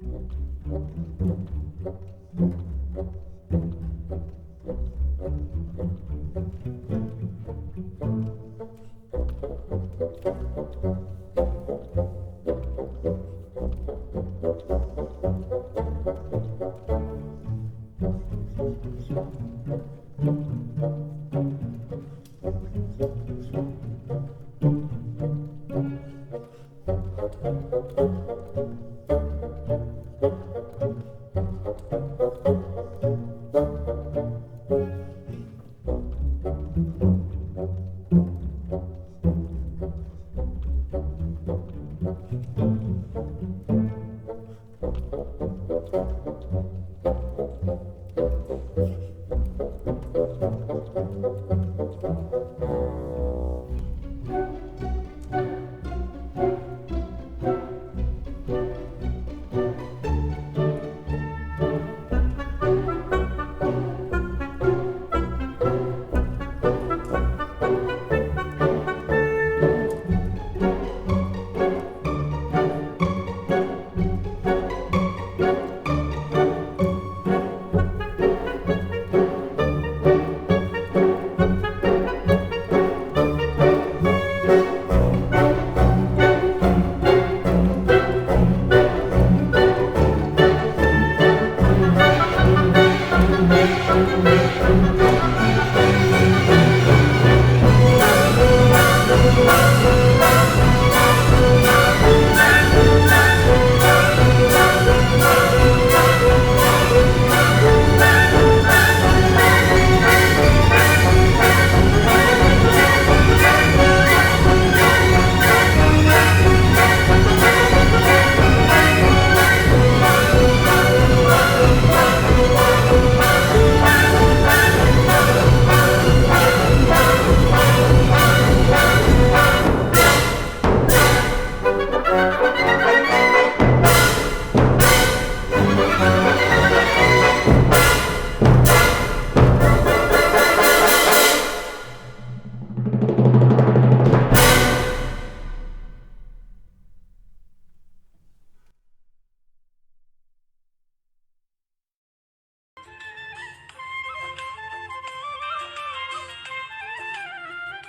Thank you.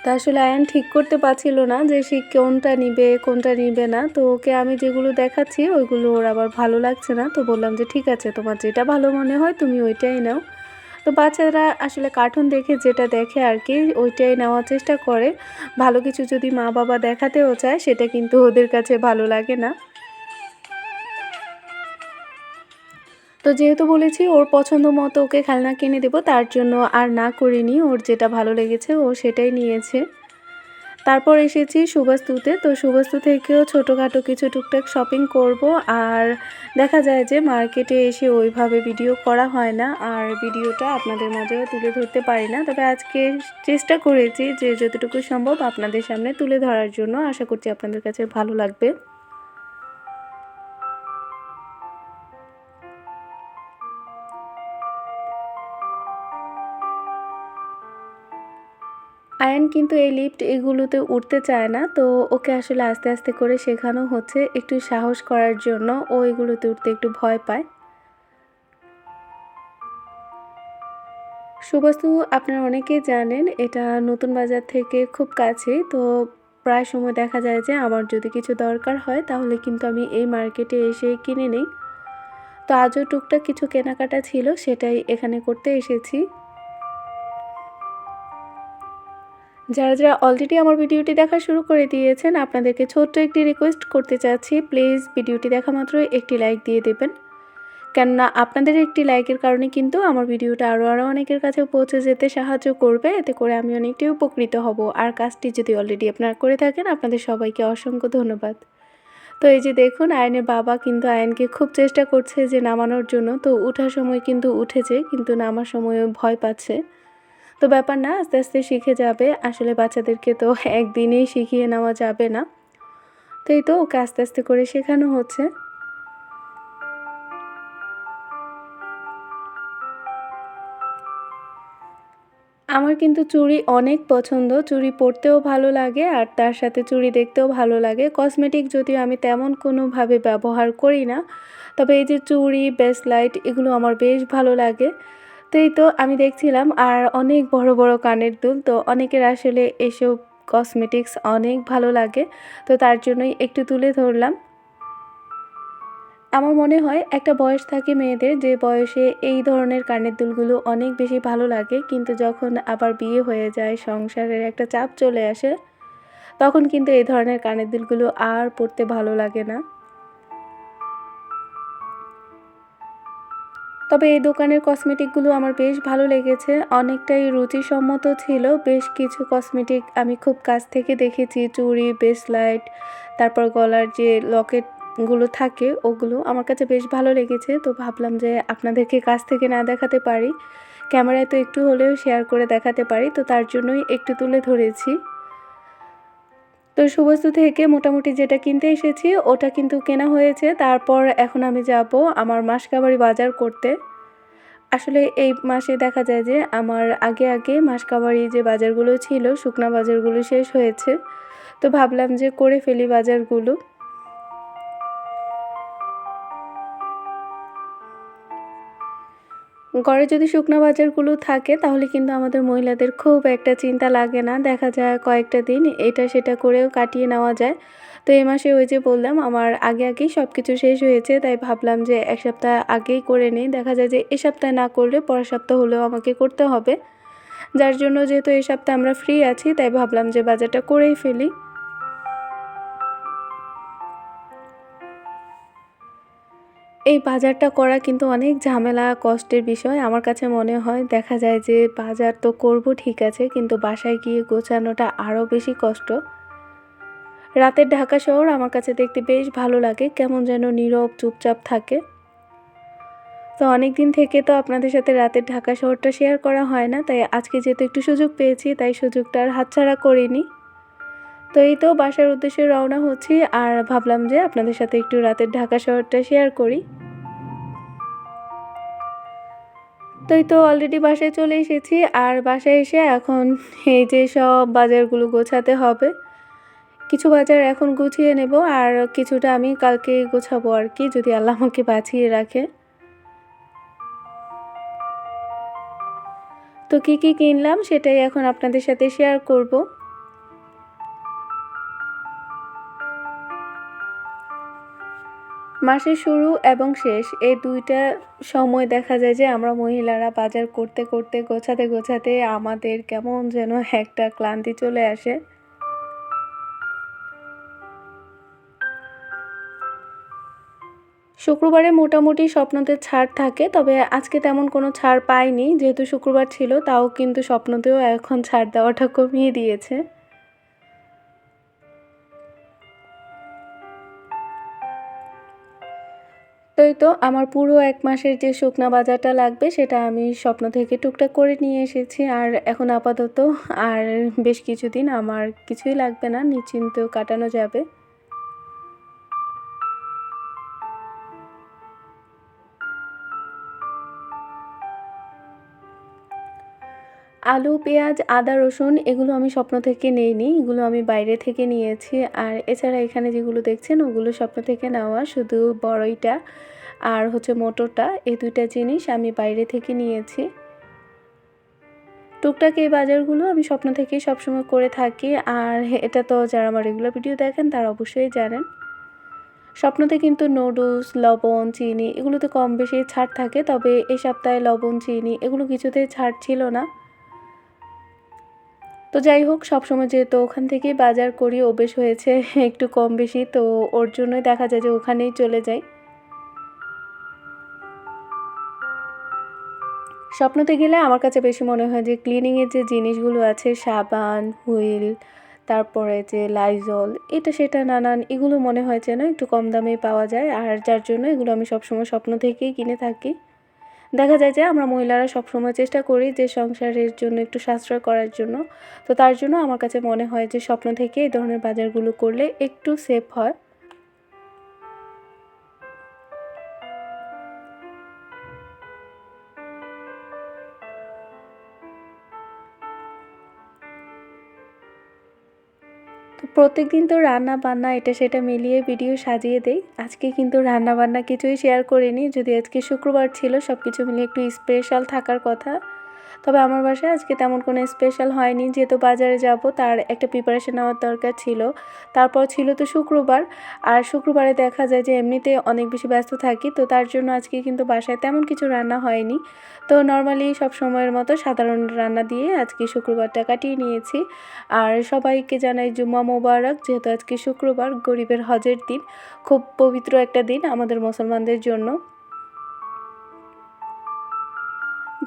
তা আসলে আয়ান ঠিক করতে পারছিল না যে সে কোনটা নিবে কোনটা নিবে না। তো ওকে আমি যেগুলো দেখাচ্ছি, ওইগুলো ওর আবার ভালো লাগছে না। তো বললাম যে, ঠিক আছে, তোমার যেটা ভালো মনে হয়, তুমি ওইটাই নাও। তো বাচ্চারা আসলে কার্টুন দেখে যেটা দেখে আর কি, ওইটাই নেওয়ার চেষ্টা করে। ভালো কিছু যদি মা বাবা দেখাতেও চায়, সেটা কিন্তু ওদের কাছে ভালো লাগে না। তো যেহেতু বলেছি ওর পছন্দ মতো ওকে খেলনা কিনে দেবো, তার জন্য আর না করিনি। ওর যেটা ভালো লেগেছে ও সেটাই নিয়েছে। তারপর এসেছি সুবাস্তুতে তো সুবাস্তু থেকেও ছোটোখাটো কিছু টুকটাক শপিং করব। আর দেখা যায় যে মার্কেটে এসে ওইভাবে ভিডিও করা হয় না। আর ভিডিওটা আপনাদের মাঝেও তুলে ধরতে পারি না। তবে আজকে চেষ্টা করেছি যে যতটুকু সম্ভব আপনাদের সামনে তুলে ধরার জন্য। আশা করছি আপনাদের কাছে ভালো লাগবে। আয়ান কিন্তু এই লিফট এগুলোতে উঠতে চায় না, তো ওকে আসলে আস্তে আস্তে করে শেখানো হচ্ছে একটু সাহস করার জন্য। ও এগুলোতে উঠতে একটু ভয় পায়। সুবাস্তু, আপনারা অনেকেই জানেন, এটা নতুন বাজার থেকে খুব কাছে, তো প্রায় সময় দেখা যায় যে আমার যদি কিছু দরকার হয়, তাহলে কিন্তু আমি এই মার্কেটে এসে কিনে নিই। তো আজও টুকটাক কিছু কেনাকাটা ছিল, সেটাই এখানে করতে এসেছি। যারা যারা অলরেডি আমার ভিডিওটি দেখা শুরু করে দিয়েছেন, আপনাদেরকে ছোট্ট একটি রিকোয়েস্ট করতে চাচ্ছি। প্লিজ ভিডিওটি দেখা মাত্রই একটি লাইক দিয়ে দেবেন। কেননা আপনাদের একটি লাইকের কারণে কিন্তু আমার ভিডিওটা আরও আরও অনেকের কাছে পৌঁছে যেতে সাহায্য করবে। এতে করে আমি অনেকটাই উপকৃত হব। আর কাজটি যদি অলরেডি আপনারা করে থাকেন, আপনাদের সবাইকে অসংখ্য ধন্যবাদ। তো এই যে দেখুন, আয়নের বাবা কিন্তু আয়নকে খুব চেষ্টা করছে যে নামানোর জন্য। তো ওঠার সময় কিন্তু উঠেছে, কিন্তু নামার সময় ভয় পাচ্ছে। তো ব্যাপার না, আস্তে আস্তে শিখে যাবে। আসলে বাচ্চাদেরকে তো একদিনেই শিখিয়ে নেওয়া যাবে না। তো এই তো ওকে আস্তে আস্তে করে শেখানো হচ্ছে। আমার কিন্তু চুড়ি অনেক পছন্দ। চুড়ি পরতেও ভালো লাগে আর তার সাথে চুড়ি দেখতেও ভালো লাগে। কসমেটিক যদিও আমি তেমন কোনোভাবে ব্যবহার করি না, তবে এই যে চুড়ি ব্রেসলাইট এগুলো আমার বেশ ভালো লাগে। তো এই তো আমি দেখছিলাম, আর অনেক বড় বড় কানের দুল। তো অনেকের আসলে এসব কসমেটিক্স অনেক ভালো লাগে, তো তার জন্যই একটু তুলে ধরলাম। আমার মনে হয় একটা বয়স থাকে মেয়েদের, যে বয়সে এই ধরনের কানের দুলগুলো অনেক বেশি ভালো লাগে, কিন্তু যখন আবার বিয়ে হয়ে যায়, সংসারের একটা চাপ চলে আসে, তখন কিন্তু এই ধরনের কানের দুলগুলো আর পড়তে ভালো লাগে না। তবে এই দোকানের কসমেটিকগুলো আমার বেশ ভালো লেগেছে। অনেকটাই রুচিসম্মত ছিল। বেশ কিছু কসমেটিক আমি খুব কাছ থেকে দেখেছি। চুড়ি ব্রেসলাইট তারপর গলার যে লকেটগুলো থাকে, ওগুলো আমার কাছে বেশ ভালো লেগেছে। তো ভাবলাম যে আপনাদেরকে কাছ থেকে না দেখাতে পারি। ক্যামেরায় তো একটু হলেও শেয়ার করে দেখাতে পারি। তো তার জন্যই একটু তুলে ধরেছি। তো সুবস্তু থেকে মোটামুটি যেটা কিনতে এসেছি, ওটা কিন্তু কেনা হয়েছে। তারপর এখন আমি যাব আমার মাসকাবারি বাজার করতে। আসলে এই মাসে দেখা যায় যে আমার আগে আগে মাসকাবারি যে বাজারগুলো ছিল, শুকনা বাজারগুলো শেষ হয়েছে। তো ভাবলাম যে করে ফেলি বাজারগুলো। ঘরে যদি শুকনো বাজারগুলো থাকে, তাহলে কিন্তু আমাদের মহিলাদের খুব একটা চিন্তা লাগে না। দেখা যায় কয়েকটা দিন এটা সেটা করেও কাটিয়ে নেওয়া যায়। তো এই মাসে ওই যে বললাম, আমার আগে আগেই সব কিছু শেষ হয়েছে, তাই ভাবলাম যে এক সপ্তাহ আগেই করে নিই। দেখা যায় যে এ সপ্তাহে না করলে পরের সপ্তাহ হলেও আমাকে করতে হবে। যার জন্য যেহেতু এই সপ্তাহে আমরা ফ্রি আছি, তাই ভাবলাম যে বাজারটা করেই ফেলি। এই বাজারটা করা কিন্তু অনেক ঝামেলা, কষ্টের বিষয়। আমার কাছে মনে হয় দেখা যায় যে বাজার তো করব ঠিক আছে, কিন্তু বাসায় গিয়ে গোছানোটা আরও বেশি কষ্ট। রাতের ঢাকা শহর আমার কাছে দেখতে বেশ ভালো লাগে, কেমন যেন নীরব, চুপচাপ থাকে। তো অনেক দিন থেকে তো আপনাদের সাথে রাতের ঢাকা শহরটা শেয়ার করা হয় না, তাই আজকে যেহেতু একটু সুযোগ পেয়েছি, তাই সুযোগটা আর হাতছাড়া করিনি। তো এই তো বাসার উদ্দেশ্যে রওনা হচ্ছি, আর ভাবলাম যে আপনাদের সাথে একটু রাতের ঢাকা শহরটা শেয়ার করি। তো এই তো অলরেডি বাসায় চলে এসেছি, আর বাসায় এসে এখন এই যে সব বাজারগুলো গোছাতে হবে, কিছু বাজার এখন গুছিয়ে নেব, আর কিছুটা আমি কালকে গোছাবো আর কি, যদি আল্লাহ আমাকে বাঁচিয়ে রাখে। তো কী কী কিনলাম সেটাই এখন আপনাদের সাথে শেয়ার করব। মাসের শুরু এবং শেষ, এই দুইটা সময় দেখা যায় যে আমরা মহিলারা বাজার করতে করতে, গোছাতে গোছাতে আমাদের কেমন যেন একটা ক্লান্তি চলে আসে। শুক্রবারে মোটামুটি স্বপ্নতে ছাড় থাকে, তবে আজকে তেমন কোনো ছাড় পাইনি। যেহেতু শুক্রবার ছিল, তাও কিন্তু স্বপ্নতেও এখন ছাড় দেওয়াটা কমিয়ে দিয়েছে। তো তো আমার পুরো এক মাসের যে শুকনা বাজারটা লাগবে সেটা আমি স্বপ্ন থেকে টুকটাক করে নিয়ে এসেছি। আর এখন আপাতত আর বেশ কিছুদিন আমার কিছুই লাগবে না, নিশ্চিন্ত কাটানো যাবে। আলু, পেঁয়াজ, আদা, রসুন এগুলো আমি স্বপ্ন থেকে নেইনি। এগুলো আমি বাইরে থেকে নিয়েছি। আর এছাড়া এখানে যেগুলো দেখছেন, ওগুলো স্বপ্ন থেকে নেওয়া শুধু বড়ইটা আর হচ্ছে মোটরটা, এই দুইটা জিনিস আমি বাইরে থেকে নিয়েছি। টুকটাক এই বাজারগুলো আমি স্বপ্ন থেকেই সবসময় করে থাকি। আর এটা তো যারা আমার রেগুলার ভিডিও দেখেন, তারা অবশ্যই জানেন। স্বপ্নতে কিন্তু নুডলস লবণ, চিনি এগুলোতে কম বেশি ছাড় থাকে। তবে এই সপ্তাহে লবণ, চিনি এগুলো কিছুতেই ছাড় ছিল না। তো যাই হোক, সবসময় যেহেতু ওখান থেকেই বাজার করি, অভ্যেস হয়েছে একটু কম বেশি, তো ওর জন্যই দেখা যায় যে ওখানেই চলে যাই। স্বপ্নতে গেলে আমার কাছে বেশি মনে হয় যে ক্লিনিংয়ের যে জিনিসগুলো আছে, সাবান, হুইল, তারপরে যে লাইজল এটা সেটা নানান, এগুলো মনে হয় যেন একটু কম দামে পাওয়া যায়। আর যার জন্য এগুলো আমি সবসময় স্বপ্ন থেকেই কিনে থাকি। দেখা যায় যে আমরা মহিলারা সবসময় চেষ্টা করি যে সংসারের জন্য একটু সাশ্রয় করার জন্য। তো তার জন্য আমার কাছে মনে হয় যে স্বপ্ন থেকে এই ধরনের বাজারগুলো করলে একটু সেফ হয়। তো প্রত্যেক দিন তো রান্না বান্না এটা সেটা মিলিয়ে ভিডিও সাজিয়ে দেই। আজকে কিন্তু রান্না বান্না কিছুই শেয়ার করিনি। যদি আজকে শুক্রবার ছিল সব কিছু মিলিয়ে একটু স্পেশাল থাকার কথা। তবে আমার বাসায় আজকে তেমন কোনো স্পেশাল হয়নি। যেহেতু বাজারে যাব, তার একটা প্রিপারেশন নেওয়ার দরকার ছিল। তারপর ছিল তো শুক্রবার। আর শুক্রবারে দেখা যায় যে এমনিতে অনেক বেশি ব্যস্ত থাকি, তো তার জন্য আজকে কিন্তু বাসায় তেমন কিছু রান্না হয়নি। তো নর্মালি সব সময়ের মতো সাধারণ রান্না দিয়ে আজকে শুক্রবারটা কাটিয়ে নিয়েছি। আর সবাইকে জানাই জুম্মা মোবারক, যেহেতু আজকে শুক্রবার, গরিবের হজের দিন। খুব পবিত্র একটা দিন আমাদের মুসলমানদের জন্য।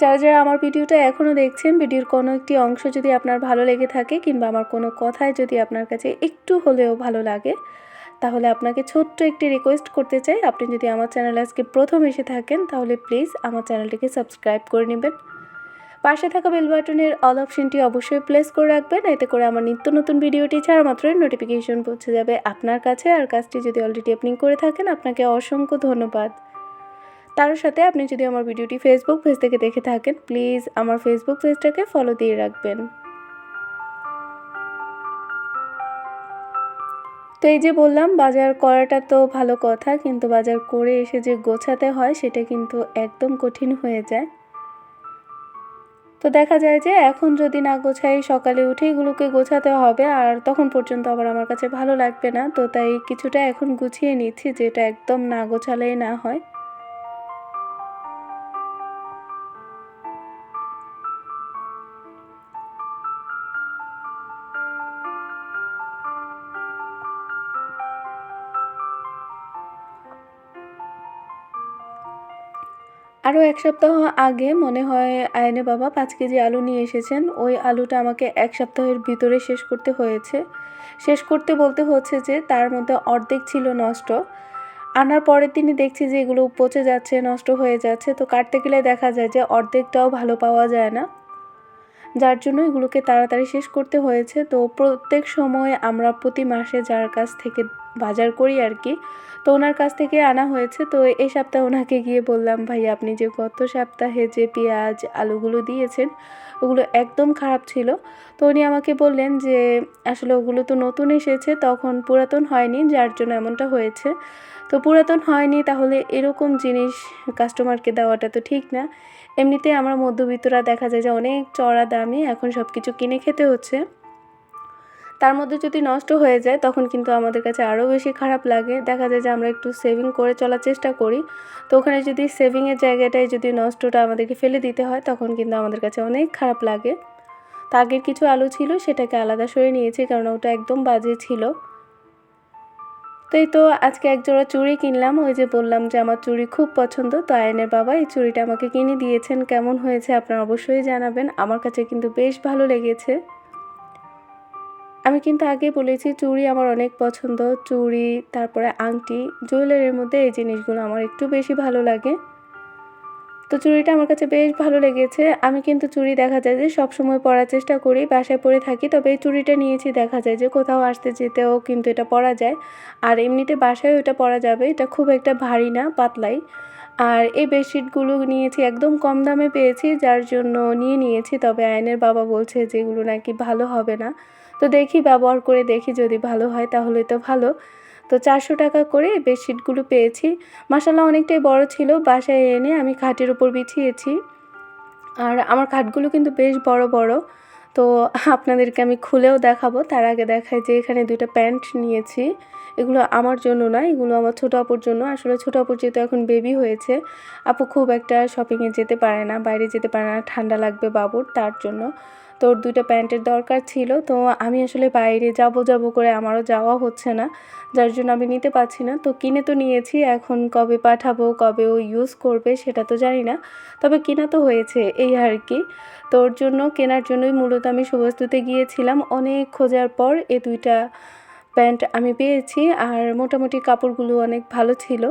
যারা যারা আমার ভিডিওটা এখনও দেখছেন, ভিডিওর কোনো একটি অংশ যদি আপনার ভালো লেগে থাকে কিংবা আমার কোনো কথায় যদি আপনার কাছে একটু হলেও ভালো লাগে, তাহলে আপনাকে ছোট্ট একটি রিকোয়েস্ট করতে চাই। আপনি যদি আমার চ্যানেলে আজকে প্রথম এসে থাকেন, তাহলে প্লিজ আমার চ্যানেলটিকে সাবস্ক্রাইব করে নেবেন। পাশে থাকা বেল বাটনের অল অপশনটি অবশ্যই প্লেস করে রাখবেন। এতে করে আমার নিত্য নতুন ভিডিওটি ছাড়া মাত্রই নোটিফিকেশন পৌঁছে যাবে আপনার কাছে। আর কাজটি যদি অলরেডি আপনি করে থাকেন, আপনাকে অসংখ্য ধন্যবাদ। তার সাথে আপনি যদি আমার ভিডিওটি ফেসবুক পেজ থেকে দেখে থাকেন প্লিজ আমার ফেসবুক পেজটাকে ফলো দিয়ে রাখবেন। তো এই যে বললাম, বাজার করাটা তো ভালো কথা, কিন্তু বাজার করে এসে যে গোছাতে হয়, সেটা কিন্তু একদম কঠিন হয়ে যায়। তো দেখা যায় যে এখন যদি না গোছাই, সকালে উঠে এগুলোকে গোছাতে হবে, আর তখন পর্যন্ত আবার আমার কাছে ভালো লাগবে না। তো তাই কিছুটা এখন গুছিয়ে নিচ্ছি, যেটা একদম না গোছালেই না হয়। এক সপ্তাহ আগে মনে হয় আয়নে বাবা পাঁচ কেজি আলু নিয়ে এসেছেন। ওই আলুটা আমাকে এক সপ্তাহের ভিতরে শেষ করতে হয়েছে। শেষ করতে বলতে হচ্ছে যে, তার মধ্যে অর্ধেক ছিল নষ্ট। আনার পরের দিনই দেখছি যে, এগুলো পচে যাচ্ছে, নষ্ট হয়ে যাচ্ছে। তো কাটতে গেলে দেখা যায় যে, অর্ধেকটাও ভালো পাওয়া যায় না। যার জন্য এগুলোকে তাড়াতাড়ি শেষ করতে হয়েছে। তো প্রত্যেক সময় আমরা প্রতি মাসে যার কাছ থেকে বাজার করি আর কি তো ওনার কাছ থেকে আনা হয়েছে। তো এই সপ্তাহে ওনাকে গিয়ে বললাম, ভাই, আপনি যে গত সপ্তাহে যে পেঁয়াজ, আলুগুলো দিয়েছেন, ওগুলো একদম খারাপ ছিল। তো উনি আমাকে বললেন যে, আসলে ওগুলো তো নতুন এসেছে, তখন পুরাতন হয়নি, যার জন্য এমনটা হয়েছে। তো পুরাতন হয়নি, তাহলে এরকম জিনিস কাস্টমারকে দেওয়াটা তো ঠিক না। এমনিতে আমরা মধ্যবিত্তরা দেখা যায় যে অনেক চড়া দামে এখন সব কিছু কিনে খেতে হচ্ছে। তার মধ্যে যদি নষ্ট হয়ে যায়, তখন কিন্তু আমাদের কাছে আরও বেশি খারাপ লাগে। দেখা যায় যে আমরা একটু সেভিং করে চলার চেষ্টা করি। তো ওখানে যদি সেভিংয়ের জায়গাটায় যদি নষ্টটা আমাদেরকে ফেলে দিতে হয়, তখন কিন্তু আমাদের কাছে অনেক খারাপ লাগে। তা আগের কিছু আলু ছিল, সেটাকে আলাদা সরে নিয়েছি, কারণ ওটা একদম বাজে ছিল। তো এই তো আজকে এক জোড়া চুড়ি কিনলাম। ওই যে বললাম যে আমার চুড়ি খুব পছন্দ, তো আয়নের বাবা এই চুড়িটা আমাকে কিনে দিয়েছেন। কেমন হয়েছে আপনারা অবশ্যই জানাবেন। আমার কাছে কিন্তু বেশ ভালো লেগেছে। আমি কিন্তু আগে বলেছি, চুড়ি আমার অনেক পছন্দ। চুড়ি, তারপরে আংটি, জুয়েলারির মধ্যে এই জিনিসগুলো আমার একটু বেশি ভালো লাগে। তো চুড়িটা আমার কাছে বেশ ভালো লেগেছে। আমি কিন্তু চুড়ি দেখা যায় যে সবসময় পরার চেষ্টা করি, বাসায় পরে থাকি, তবে এই চুড়িটা নিয়েছি দেখা যায় যে কোথাও আসতে যেতেও কিন্তু এটা পরা যায়। আর এমনিতে বাসায় ওটা পরা যাবে, এটা খুব একটা ভারী না, পাতলাই। আর এই বেডশিটগুলো নিয়েছি, একদম কম দামে পেয়েছি, যার জন্য নিয়ে নিয়েছি, তবে আয়নের বাবা বলছে যে এগুলো নাকি ভালো হবে না। তো দেখি, ব্যবহার করে দেখি যদি ভালো হয় তাহলে তো ভালো। তো চারশো টাকা করে বেডশিটগুলো পেয়েছি। মাসাল্লাহ অনেকটাই বড় ছিল, বাসায় এনে আমি খাটের উপর বিছিয়েছি। আর আমার খাটগুলো কিন্তু বেশ বড় বড়। তো আপনাদেরকে আমি খুলেও দেখাবো। তার আগে দেখাই যে এখানে দুইটা প্যান্ট নিয়েছি। এগুলো আমার জন্য না, এগুলো আমার ছোটো আপুর জন্য। আসলে ছোটো আপুর যেহেতু এখন বেবি হয়েছে, আপু খুব একটা শপিংয়ে যেতে পারে না, বাইরে যেতে পারে না, ঠান্ডা লাগবে বাবুর তার জন্য। তোর দুইটা প্যান্টের দরকার ছিল, তো আমি আসলে বাইরে যাব যাব করে আমারও যাওয়া হচ্ছে না, যার জন্য আমি নিতে পারছি না। তো কিনে তো নিয়েছি, এখন কবে পাঠাবো, কবে ও ইউজ করবে সেটা তো জানি না, তবে কেনা তো হয়েছে এই আর কি। তোর জন্য কেনার জন্যই মূলত আমি সুবস্তুতে গিয়েছিলাম, অনেক খোঁজার পর এ দুইটা প্যান্ট আমি পেয়েছি, আর মোটামুটি কাপড়গুলো অনেক ভালো ছিল।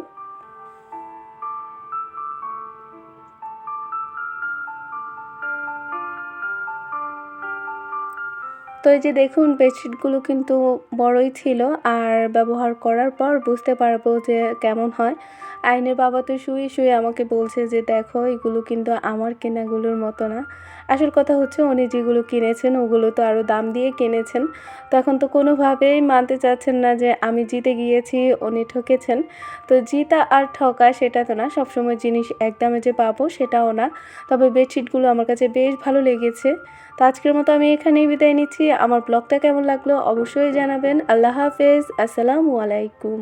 তো এই যে দেখুন, বেডশিটগুলো কিন্তু বড়ই ছিল আর ব্যবহার করার পর বুঝতে পারব যে কেমন হয়। আইনের বাবা তো শুয়ে শুয়ে আমাকে বলছে যে, দেখো, এগুলো কিন্তু আমার কেনাগুলোর মতো না। আসল কথা হচ্ছে, উনি যেগুলো কিনেছেন, ওগুলো তো আরও দাম দিয়ে কিনেছেন। তখন তো কোনোভাবেই মানতে চাচ্ছেন না যে, আমি জিতে গিয়েছি, উনি ঠকেছেন। তো জিতা আর ঠকা সেটা তো না, সবসময় জিনিস এক দামে যে পাবো সেটাও না। তবে বেডশিটগুলো আমার কাছে বেশ ভালো লেগেছে। তো আজকের মতো আমি এখানেই বিদায় নিচ্ছি। আমার ব্লগটা কেমন লাগল অবশ্যই জানাবেন। আল্লাহ হাফেজ। আসসালামু আলাইকুম।